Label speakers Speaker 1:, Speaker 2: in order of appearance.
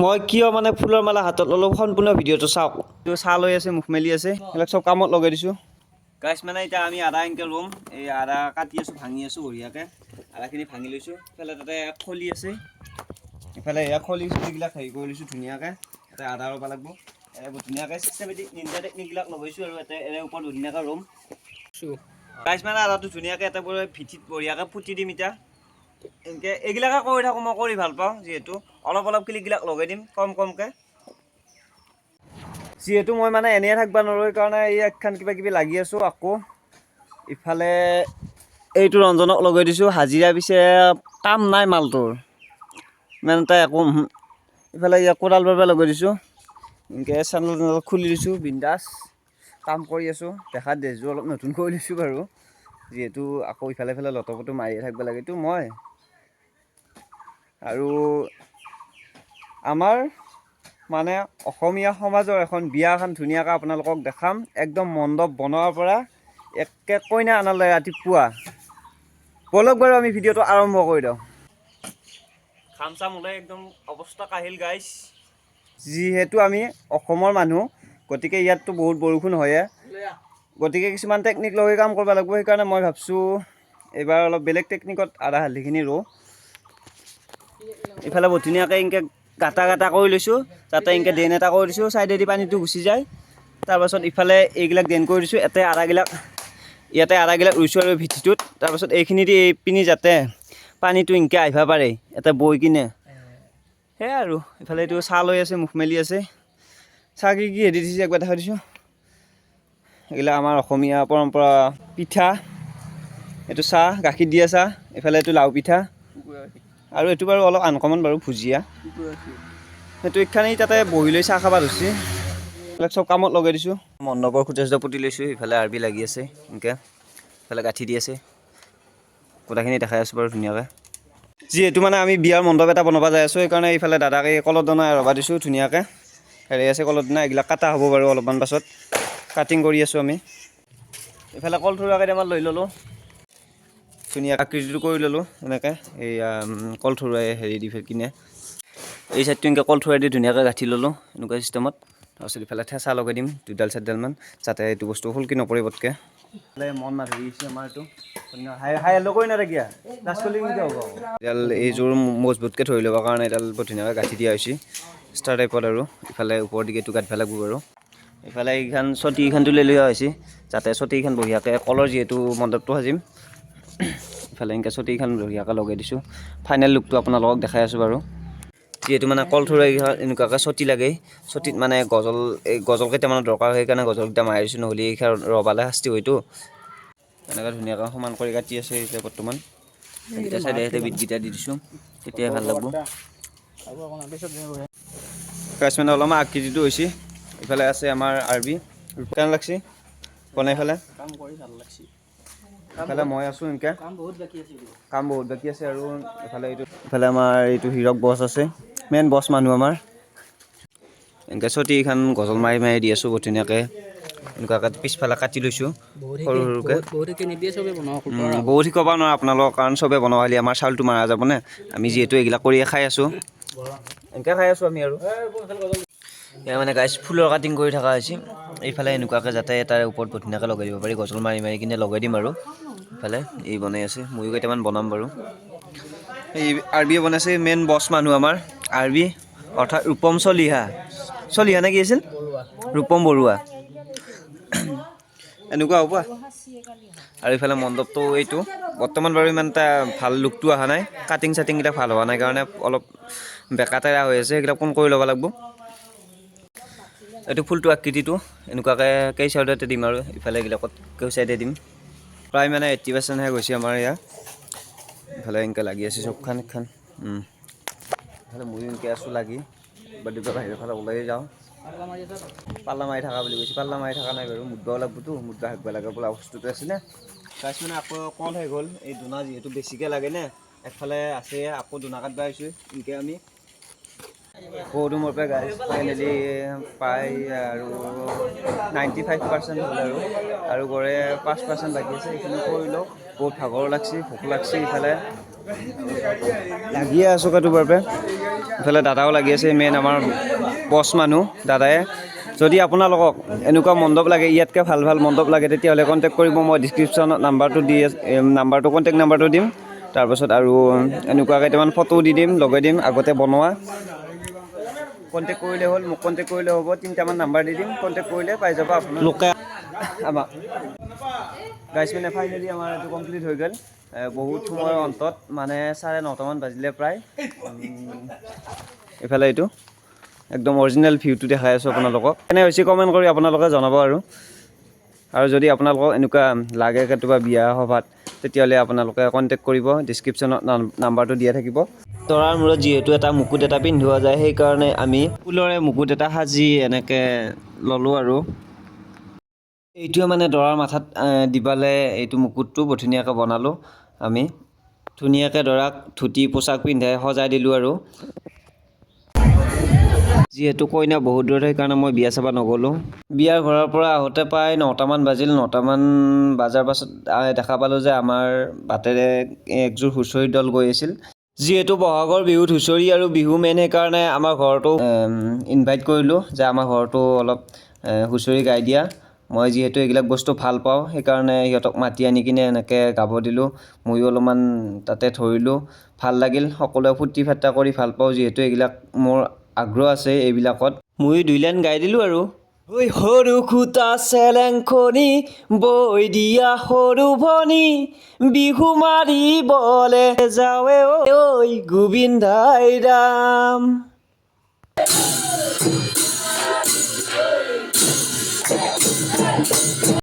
Speaker 1: মই কিয় মানে ফুলৰ মালা হাতত ল'লো? সম্পূৰ্ণ ভিডিঅ'টো চাওক? চাহ লৈ আছে মুখ মেলি আছে। এইবিলাক চব কামত লগাই দিছোঁ। গাইছ মানে এতিয়া আমি আদা এনেকৈ ল'ম এই আদা কাটি আছোঁ ভাঙি আছোঁ বঢ়িয়াকৈ। আদাখিনি ভাঙি লৈছোঁ। ইফালে তাতে খলি আছে। ইফালে এয়া খলি চলিবিলাক হেৰি কৰি লৈছোঁ ধুনীয়াকৈ। ইয়াতে আদা ল'ব লাগিব। ধুনীয়াকৈ চিষ্টেমেটিক নিন্দা টেকনিকবিলাক লগাইছোঁ আৰু ইয়াতে। এনে ওপৰত ধুনীয়াকৈ ৰুম। গাইছ মানে আদাটো ধুনীয়াকৈ এটা ভিঠিত বঢ়িয়াকৈ পুতি দিম এতিয়া। এনেকৈ এইবিলাকে কৰি থাকোঁ মই কৰি ভাল পাওঁ যিহেতু। অলপ অলপ ক্লিকবিলাক লগাই দিম কম কমকৈ। যিহেতু মই মানে এনেই থাকিব নোৱাৰোঁ সেইকাৰণে এই একখান কিবা কিবি লাগি আছোঁ আকৌ। ইফালে এইটো ৰঞ্জনক লগাই দিছোঁ হাজিৰা পিছে কাম নাই মালটোৰ। ইমান এটা একো। ইফালে ইয়াক কোদাল বাবে লগাই দিছোঁ। এনেকৈ চেনেল টেনেল খুলি দিছোঁ বিন্দাছ কাম কৰি আছোঁ। দেখাত ড্ৰেছযোৰ অলপ নতুন কৰি দিছোঁ বাৰু। যিহেতু আকৌ ইফালে ইফালে লটপটো মাৰিয়ে থাকিব লাগেতো মই। আৰু আমাৰ মানে অসমীয়া সমাজৰ এখন বিয়া এখন ধুনীয়াকৈ আপোনালোকক দেখাম। একদম মণ্ডপ বনোৱাৰ পৰা একে কইনা আনালৈ ৰাতিপুৱা। ব'লক বাৰু আমি ভিডিঅ'টো আৰম্ভ কৰি দিওঁ। খাম চাম ওলাই একদম অৱস্থা কাহিল গাইছ যিহেতু আমি অসমৰ মানুহ গতিকে ইয়াততো বহুত বৰষুণ হয়ে। গতিকে কিছুমান টেকনিক লগাই কাম কৰিব লাগিব সেইকাৰণে মই ভাবছোঁ এইবাৰ অলপ বেলেগ টেকনিকত আদা হালধিখিনি ৰুওঁ। ইফালে বহুত ধুনীয়াকৈ এনেকৈ গাটা গাটা কৰি লৈছোঁ। তাতে এনেকৈ ড্ৰেইন এটা কৰি দিছোঁ ছাইডেদি পানীটো গুচি যায়। তাৰপাছত ইফালে এইবিলাক ড্ৰেইন কৰি দিছোঁ, ইয়াতে আদাগিলাক ইয়াতে আদাগিলাক ৰুইছোঁ আৰু ভিঠিটোত তাৰপাছত এইখিনি দি পিনি যাতে পানীটো এনেকৈ আহিব পাৰে, ইয়াতে বৈ কিনে। সেয়াই আৰু, ইফালে এইটো চাহ লৈ আছে, মুখ মেলি আছে। চাহ কি কি হেৰি দিছে, একবাৰ দেখাই দিছোঁ। এইবিলাক আমাৰ অসমীয়া পৰম্পৰা পিঠা, এইটো চাহ, গাখীৰ দিয়া চাহ, এইফালে এইটো লাও পিঠা। আৰু এইটো বাৰু অলপ আনকমন বাৰু ভুজিয়া। সেইটো এইখানেই তাতে বহি লৈ চাহ খাব ধৰিছে এইবিলাক চব কামত লগাই দিছোঁ। মণ্ডপৰ খুটা পুতি লৈছোঁ ইফালে আৰবি লাগি আছে এনেকৈ। ইফালে গাঁঠি দি আছে। গোটাখিনি দেখাই আছোঁ বাৰু ধুনীয়াকৈ। যিহেতু মানে আমি বিয়াৰ মণ্ডপ এটা বনাব যাই আছোঁ সেইকাৰণে এইফালে এই কলত দনা ৰবা দিছোঁ ধুনীয়াকৈ। হেৰি আছে কলত দনা এইবিলাক কাটা হ'ব বাৰু অলপমান পাছত। কাটিং কৰি আছোঁ আমি। এইফালে কল থোৰা কেইটামান লৈ ল'লোঁ। ধুনীয়া আকৃতিটো কৰি ল'লোঁ এনেকৈ এই কল থৰুৱাই হেৰি দি কিনে। এই চাইডটো এনেকৈ কল থৰুৱাই দি ধুনীয়াকৈ গাঁঠি ল'লোঁ এনেকুৱা চিষ্টেমত তাৰপিছত ইফালে ঠেচা লগাই দিম দুডাল চাৰিডালমান যাতে এইটো বস্তু শুল্কি নপৰে পটকৈ মন মাৰি আমাৰ এইটো এডাল এইযোৰ মজবুতকৈ ধৰি ল'বৰ কাৰণে এডাল বৰ ধুনীয়াকৈ গাঁঠি দিয়া হৈছে ষ্টাৰ টাইপত আৰু। ইফালে ওপৰৰ দিকে এইটো গাঁঠিব লাগিব বাৰু ইফালে এইখন চটীকেইখনটো লৈ লোৱা হৈছে যাতে চটীকেইখন বঢ়িয়াকৈ কলৰ যিহেতু মণ্ডপটো সাজিম ইফালে এনেকৈ চটীকেইখন বঢ়িয়াকৈ লগাই দিছোঁ। ফাইনেল লুকটো আপোনালোকক দেখাই আছোঁ বাৰু। যিহেতু মানে কল থোৰাই এনেকুৱাকৈ চটি লাগে। চটিত মানে গজল এই গজল কেইটামানৰ দৰকাৰ হয় সেইকাৰণে গজলকেইটা মাৰি দিছোঁ নহ'লে এইখান ৰবালে শাস্তি হয়তো। এনেকৈ ধুনীয়াকৈ সমান কৰি কাটি আছে এতিয়া বৰ্তমান। এইকেইটা চাইডে চাইডে বিটকেইটা দি দিছোঁ তেতিয়াই ভাল লাগিব। প্ৰাইচ মানে আকৃতিটো হৈছে। ইফালে আছে আমাৰ আৰবি কেনে লাগছে? বনাই পেলাই? ইফালে মই আছোঁ এনেকৈ।
Speaker 2: কাম বহুত বাকী আছে
Speaker 1: আৰু ইফালে এইটো ইফালে আমাৰ এইটো হীৰক বছ আছে। মেইন বছ মানুহ আমাৰ। এনেকৈ চটি এইখন গজল মাৰি মাৰি দি আছোঁ বহুত ধুনীয়াকৈ। এনেকুৱাকৈ পিছফালে কাটি লৈছোঁ। সৰু সৰুকৈ।
Speaker 2: বহুতে বনাব
Speaker 1: শিকাব নোৱাৰোঁ আপোনালোকৰ কাৰণ চবে বনোৱা হ'লে আমাৰ চাউলটো মাৰা যাবনে আমি যিহেতু এইবিলাক কৰিয়ে খাই আছোঁ। এনেকৈ খাই আছোঁ আমি আৰু। মানে গাইছ ফুলৰ কাটিং কৰি থকা হৈছে। এইফালে এনেকুৱাকৈ যাতে তাৰে ওপৰত ধুনীয়াকৈ লগাই দিব পাৰি গজল মাৰি মাৰি কিনে লগাই দিম আৰু। ইফালে এই বনাই আছে, ময়ো কেইটামান বনাম বাৰু। এই আৰবিয়ে বনাইছে মেইন বছ মানুহ আমাৰ আৰবি অৰ্থাৎ ৰূপম চলিহা। চলিহা নে কি আছিল? ৰূপম বৰুৱা। এনেকুৱা হ'ব। আৰু ইফালে মণ্ডপটো এইটো, বৰ্তমান বাৰু ইমান এটা ভালো লুকটো অহা নাই। কাটিং চাটিংকেইটা ভালো হোৱা নাই কাৰণে অলপ বেকা টেৰা হৈ আছে, সেইবিলাক কোন কৰি ল'ব লাগিব? এইটো ফুলটো আকৃতিটো, এনেকুৱাকৈ কেই চাইডতে দিম আৰু, ইফালে এইবিলাকত কেই চাইডে দিম। প্ৰায় মানে এইট্টি পাৰ্চেণ্টহে গৈছে আমাৰ ইয়াত ইফালে এনেকৈ লাগি আছে চবখান এখন ইফালে ময়ো এনেকৈ আছোঁ লাগি বা বাহিৰৰ ফালে ওলাই যাওঁ। পাল্লা মাৰি থকা বুলি কৈছে, পাল্লা মাৰি থকা নাই বাৰু মুদবাও লাগবতো মুদবা শাকব লাগে বোলা বস্তুটো আছিলে। গাছ মানে আকৌ কল হৈ গ'ল, এই দোনা যিহেতু বেছিকৈ লাগে নে, একফালে আছে, আকৌ দোনা কাটব আহিছোঁ এনেকৈ আমি। বহুতো মোৰ পৰা গাড়ী ফাইনেলি প্ৰায় আৰু নাইণ্টি ফাইভ পাৰ্চেণ্ট হ'ল আৰু আৰু গড়ে পাঁচ পাৰ্চেণ্ট বাকী আছে এইখিনি কৰি লওক। বহুত ভাগৰো লাগছে ভোক লাগছে ইফালে। লাগিয়ে আছোঁ কাটোবাৰ পৰা ইফালে দাদাও লাগি আছে মেইন আমাৰ বছ মানুহ দাদাই। যদি আপোনালোকক এনেকুৱা মণ্ডপ লাগে ইয়াতকৈ ভাল ভাল মণ্ডপ লাগে তেতিয়াহ'লে কণ্টেক্ট কৰিব মই ডিছক্ৰিপশ্যনত নাম্বাৰটো দি নাম্বাৰটো কণ্টেক্ট নাম্বাৰটো দিম। তাৰপাছত আৰু এনেকুৱা কেইটামান ফটো দি দিম লগাই দিম আগতে বনোৱা। কণ্টেক্ট কৰিলে হ'ল মোক কণ্টেক্ট কৰিলে হ'ব তিনিটামান নাম্বাৰ দি দিম কণ্টেক্ট কৰিলে পাই যাব আপোনাৰ। লোকেল আমাক গাইছ মানে ফাইনেলি আমাৰ এইটো কমপ্লিট হৈ গ'ল। বহুত সময়ৰ অন্তত মানে চাৰে নটামান বাজিলে প্ৰায়। এইফালে এইটো একদম অৰিজিনেল ভিউটো দেখাই আছোঁ আপোনালোকক। এনে হৈছে কমেণ্ট কৰি আপোনালোকে জনাব আৰু। আৰু যদি আপোনালোকক এনেকুৱা লাগে কেতিয়াবা বিয়া সভাত তেতিয়াহ'লে আপোনালোকে কণ্টেক্ট কৰিব ডিছক্ৰিপশ্যনত নাম্বাৰটো দিয়া থাকিব। দৰাৰ মূৰত যিহেতু এটা মুকুট এটা পিন্ধোৱা যায় সেইকাৰণে আমি ফুলৰে মুকুট এটা সাজি এনেকৈ ল'লোঁ আৰু। এইটোৱে মানে দৰাৰ মাথাত দিবলৈ এইটো মুকুটটো বৰ ধুনীয়াকৈ বনালোঁ। আমি ধুনীয়াকৈ দৰাক ধুতি পোচাক পিন্ধাই সজাই দিলোঁ আৰু। যিহেতু কইনা বহুত দূৰত সেইকাৰণে মই বিয়া চাব নগ'লোঁ। বিয়াৰ ঘৰৰ পৰা আহোঁতে প্ৰায় নটামান বাজিল নটামান বজাৰ পাছত দেখা পালোঁ যে আমাৰ বাটেৰে একযোৰ হুঁচৰি দল গৈ আছিল। যিহেতু বহাগৰ বিহুত হুঁচৰি আৰু বিহু মেইন সেইকাৰণে আমাৰ ঘৰতো ইনভাইট কৰিলোঁ যে আমাৰ ঘৰতো অলপ হুঁচৰি গাই দিয়া। মই যিহেতু এইবিলাক বস্তু ভাল পাওঁ সেইকাৰণে সিহঁতক মাতি আনি কিনে এনেকৈ গাব দিলোঁ। ময়ো অলপমান তাতে ধৰিলোঁ ভাল লাগিল সকলোৱে ফূৰ্তি ফাৰ্তা কৰি ভাল পাওঁ যিহেতু এইবিলাক মোৰ আগ্ৰহ আছে এইবিলাকত। ময়ো দুই লাইন গাই দিলোঁ আৰু। ঐ সৰু খুটা চেলেংখনি বৈ দিয়া সৰু ভনী বিহু মাৰিবলে যাৱে ঐ গোবিন্দাই ৰাম।